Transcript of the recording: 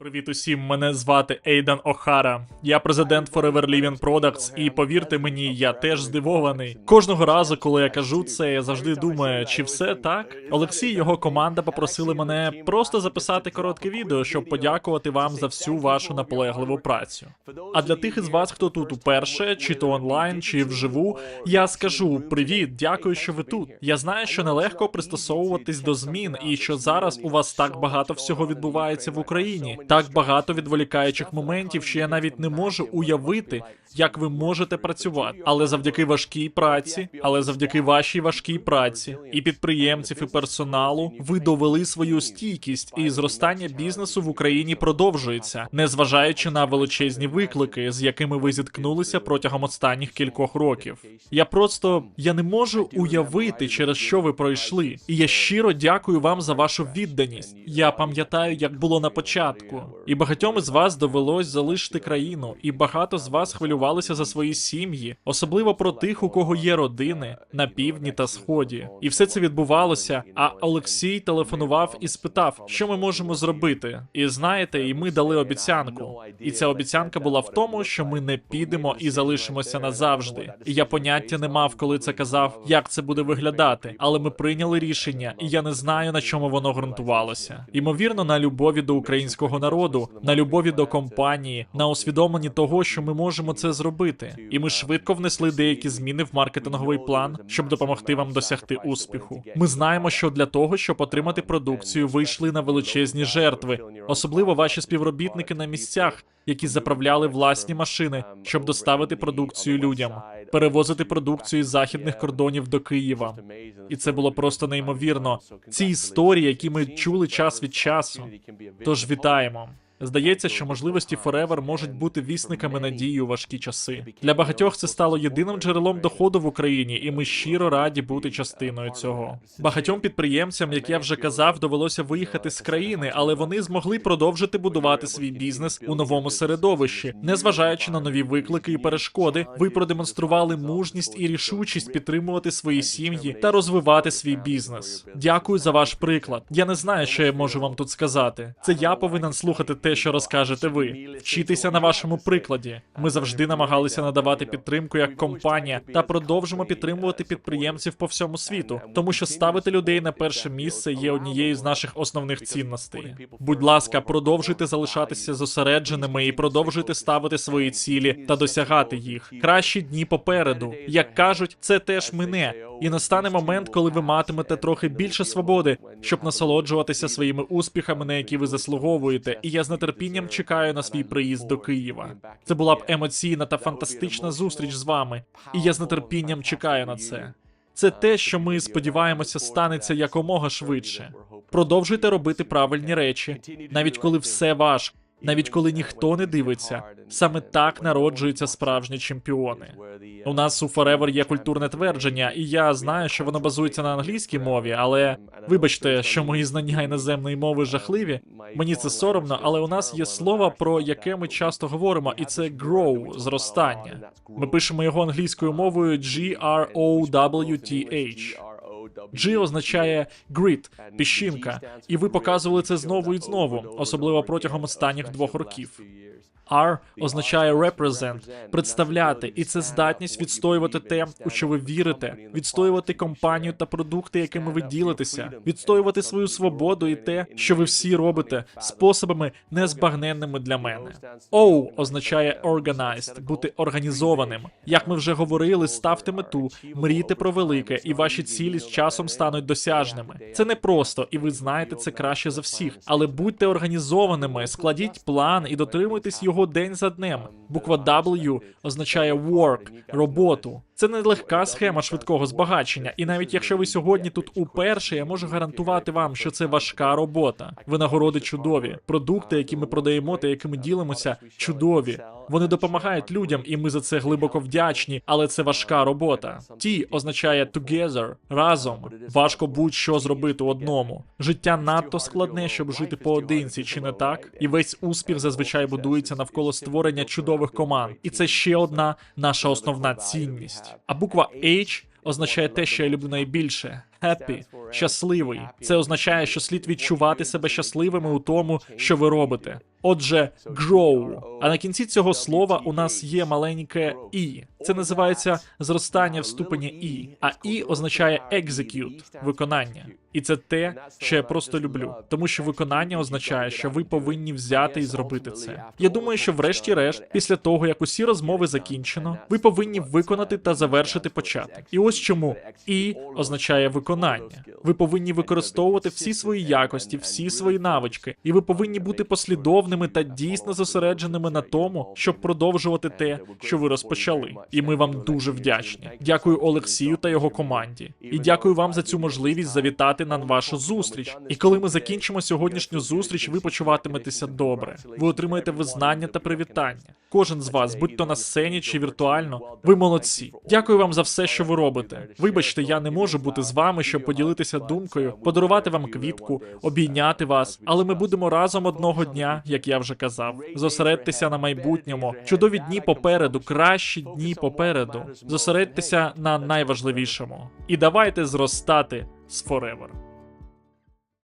Привіт усім, мене звати Ейдан Охара. Я президент Forever Living Products, і повірте мені, я теж здивований. Кожного разу, коли я кажу це, я завжди думаю, чи все так? Олексій і його команда попросили мене просто записати коротке відео, щоб подякувати вам за всю вашу наполегливу працю. А для тих із вас, хто тут уперше, чи то онлайн, чи вживу, я скажу привіт, дякую, що ви тут. Я знаю, що нелегко пристосовуватись до змін, і що зараз у вас так багато всього відбувається в Україні, так багато відволікаючих моментів, що я навіть не можу уявити, як ви можете працювати. Але завдяки важкій праці, але завдяки вашій важкій праці і підприємців, і персоналу, ви довели свою стійкість, і зростання бізнесу в Україні продовжується, незважаючи на величезні виклики, з якими ви зіткнулися протягом останніх кількох років. Я просто я не можу уявити, через що ви пройшли, і я щиро дякую вам за вашу відданість. Я пам'ятаю, як було на початку, і багатьом із вас довелось залишити країну, і багато з вас хвилювалися за свої сім'ї, особливо про тих, у кого є родини на півдні та сході. І все це відбувалося. А Олексій телефонував і спитав, що ми можемо зробити. І знаєте, і ми дали обіцянку. І ця обіцянка була в тому, що ми не підемо і залишимося назавжди. І я поняття не мав, коли це казав, як це буде виглядати. Але ми прийняли рішення, і я не знаю на чому воно ґрунтувалося. Ймовірно, на любові до українського народу, на любові до компанії, на усвідомленні того, що ми можемо це зробити. І ми швидко внесли деякі зміни в маркетинговий план, щоб допомогти вам досягти успіху. Ми знаємо, що для того, щоб отримати продукцію, ви йшли на величезні жертви, особливо ваші співробітники на місцях, які заправляли власні машини, щоб доставити продукцію людям, перевозити продукцію з західних кордонів до Києва. І це було просто неймовірно. Ці історії, які ми чули час від часу. Тож вітаємо. Здається, що можливості Forever можуть бути вісниками надії у важкі часи. Для багатьох це стало єдиним джерелом доходу в Україні, і ми щиро раді бути частиною цього. Багатьом підприємцям, як я вже казав, довелося виїхати з країни, але вони змогли продовжити будувати свій бізнес у новому середовищі, незважаючи на нові виклики і перешкоди. Ви продемонстрували мужність і рішучість підтримувати свої сім'ї та розвивати свій бізнес. Дякую за ваш приклад. Я не знаю, що я можу вам тут сказати. Це я повинен слухати те, що розкажете ви. Вчитися на вашому прикладі. Ми завжди намагалися надавати підтримку як компанія та продовжимо підтримувати підприємців по всьому світу, тому що ставити людей на перше місце є однією з наших основних цінностей. Будь ласка, продовжуйте залишатися зосередженими і продовжуйте ставити свої цілі та досягати їх. Кращі дні попереду. Як кажуть, це теж мине. І настане момент, коли ви матимете трохи більше свободи, щоб насолоджуватися своїми успіхами, на які ви заслуговуєте. І я з нетерпінням чекаю на свій приїзд до Києва. Це була б емоційна та фантастична зустріч з вами. І я з нетерпінням чекаю на це. Це те, що ми сподіваємося, станеться якомога швидше. Продовжуйте робити правильні речі, навіть коли все важко. Навіть коли ніхто не дивиться, саме так народжуються справжні чемпіони. У нас у Forever є культурне твердження, і я знаю, що воно базується на англійській мові, але вибачте, що мої знання іноземної мови жахливі. Мені це соромно, але у нас є слово, про яке ми часто говоримо, і це grow, зростання. Ми пишемо його англійською мовою G-R-O-W-T-H. G означає grit, піщинка, і ви показували це знову і знову, особливо протягом останніх двох років. R означає represent, представляти, і це здатність відстоювати те, у що ви вірите, відстоювати компанію та продукти, якими ви ділитеся, відстоювати свою свободу і те, що ви всі робите, способами незбагненними для мене. O означає organized, бути організованим. Як ми вже говорили, ставте мету, мрійте про велике, і ваші цілі з часом стануть досяжними. Це не просто, і ви знаєте це краще за всіх. Але будьте організованими, складіть план і дотримуйтесь його день за днем. Буква W означає work, роботу. Це не легка схема швидкого збагачення, і навіть якщо ви сьогодні тут уперше, я можу гарантувати вам, що це важка робота. Винагороди чудові, продукти, які ми продаємо та якими ділимося, чудові. Вони допомагають людям, і ми за це глибоко вдячні, але це важка робота. Ті означає together, разом. Важко будь-що зробити одному. Життя надто складне, щоб жити поодинці, чи не так? І весь успіх зазвичай будується навколо створення чудових команд. І це ще одна наша основна цінність. А буква H означає те, що я люблю найбільше. Happy, щасливий. Це означає, що слід відчувати себе щасливими у тому, що ви робите. Отже, grow. А на кінці цього слова у нас є маленьке і. Це називається зростання в ступені і. А і означає execute – виконання. І це те, що я просто люблю, тому що виконання означає, що ви повинні взяти і зробити це. Я думаю, що врешті-решт, після того як усі розмови закінчено, ви повинні виконати та завершити початок. І ось чому і означає виконання. Ви повинні використовувати всі свої якості, всі свої навички, і ви повинні бути послідовними та дійсно зосередженими на тому, щоб продовжувати те, що ви розпочали. І ми вам дуже вдячні. Дякую Олексію та його команді. І дякую вам за цю можливість завітати на вашу зустріч. І коли ми закінчимо сьогоднішню зустріч, ви почуватиметеся добре. Ви отримаєте визнання та привітання. Кожен з вас, будь то на сцені чи віртуально, ви молодці. Дякую вам за все, що ви робите. Вибачте, я не можу бути з вами, щоб поділитися думкою, подарувати вам квітку, обійняти вас. Але ми будемо разом одного дня, як я вже казав. Зосередьтеся на майбутньому. Чудові дні попереду, кращі дні попереду. Зосередьтеся на найважливішому. І давайте зростати з Forever.